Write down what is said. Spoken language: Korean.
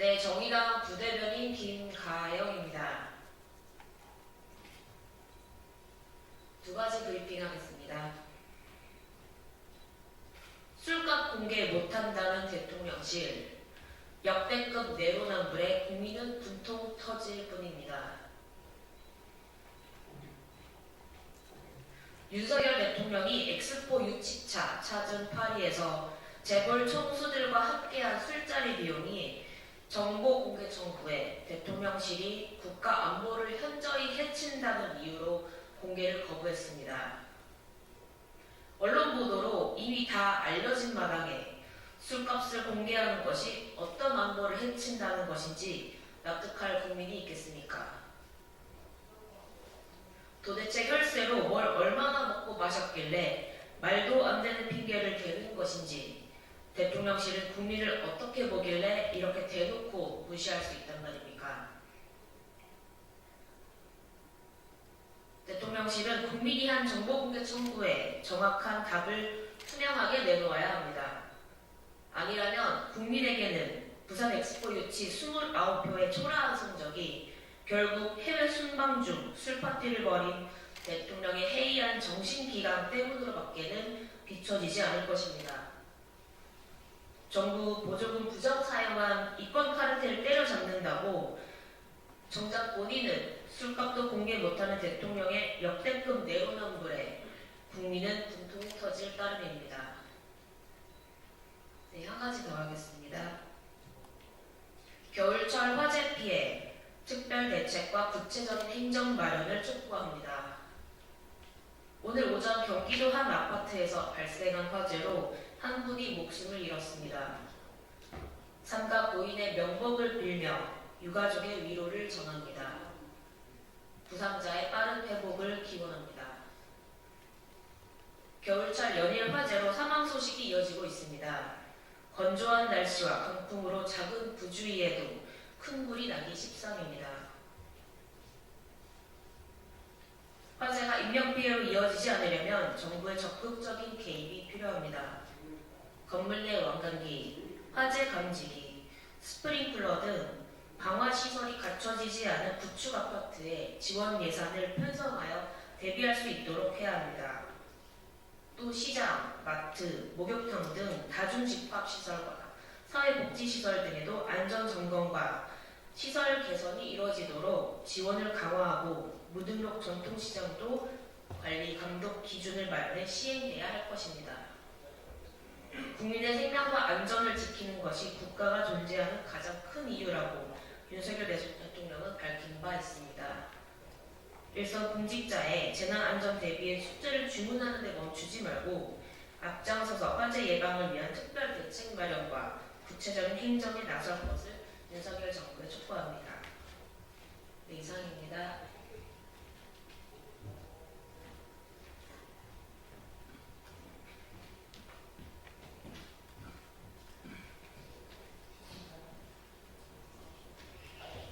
민주당 부대변인 김가영입니다. 두 가지 브리핑 하겠습니다. 술값 공개 못한다는 대통령실, 역대급 내로남불에 국민은 분통 터질 뿐입니다. 윤석열 대통령이 엑스포 유치차 찾은 파리에서 재벌 총수들과 함께한 술자리 비용이 정보 공개 청구에 대통령실이 국가 안보를 현저히 해친다는 이유로 공개를 거부했습니다. 언론 보도로 이미 다 알려진 마당에 술값을 공개하는 것이 어떤 안보를 해친다는 것인지 납득할 국민이 있겠습니까? 도대체 혈세로 뭘 얼마나 먹고 마셨길래 말도 안 되는 핑계를 대는 것인지 대통령실은 국민을 어떻게 보길래 이렇게 대놓고 무시할 수 있단 말입니까? 대통령실은 국민이 한 정보공개 청구에 정확한 답을 투명하게 내놓아야 합니다. 아니라면 국민에게는 부산 엑스포 유치 29표의 초라한 성적이 결국 해외 순방 중 술파티를 벌인 대통령의 해이한 정신기강 때문으로밖에는 비춰지지 않을 것입니다. 정부 보조금 부정 사용한 이권 카르텔을 때려잡는다고 정작 본인은 술값도 공개 못하는 대통령의 역대급 내로남불에 국민은 분통이 터질 따름입니다. 네, 한 가지 더 하겠습니다. 겨울철 화재 피해 특별 대책과 구체적인 행정 마련을 촉구합니다. 오늘 오전 경기도 한 아파트에서 발생한 화재로 한 분이 목숨을 잃었습니다. 삼가 고인의 명복을 빌며 유가족의 위로를 전합니다. 부상자의 빠른 회복을 기원합니다. 겨울철 연일 화재로 사망 소식이 이어지고 있습니다. 건조한 날씨와 강풍으로 작은 부주의에도 큰 불이 나기 십상입니다. 화재가 인명피해로 이어지지 않으려면 정부의 적극적인 개입이 필요합니다. 건물 내 왕관기, 화재 감지기, 스프링클러 등 방화 시설이 갖춰지지 않은 구축 아파트에 지원 예산을 편성하여 대비할 수 있도록 해야 합니다. 또 시장, 마트, 목욕탕 등 다중 집합 시설과 사회복지 시설 등에도 안전 점검과 시설 개선이 이루어지도록 지원을 강화하고 무등록 전통시장도 관리 감독 기준을 마련해 시행돼야 할 것입니다. 국민의 생명과 안전을 지키는 것이 국가가 존재하는 가장 큰 이유라고 윤석열 대통령은 밝힌 바 있습니다. 일선 공직자의 재난안전 대비의 숙제를 주문하는 데 멈추지 말고 앞장서서 화재 예방을 위한 특별 대책 마련과 구체적인 행정에 나설 것을 윤석열 정부에 촉구합니다.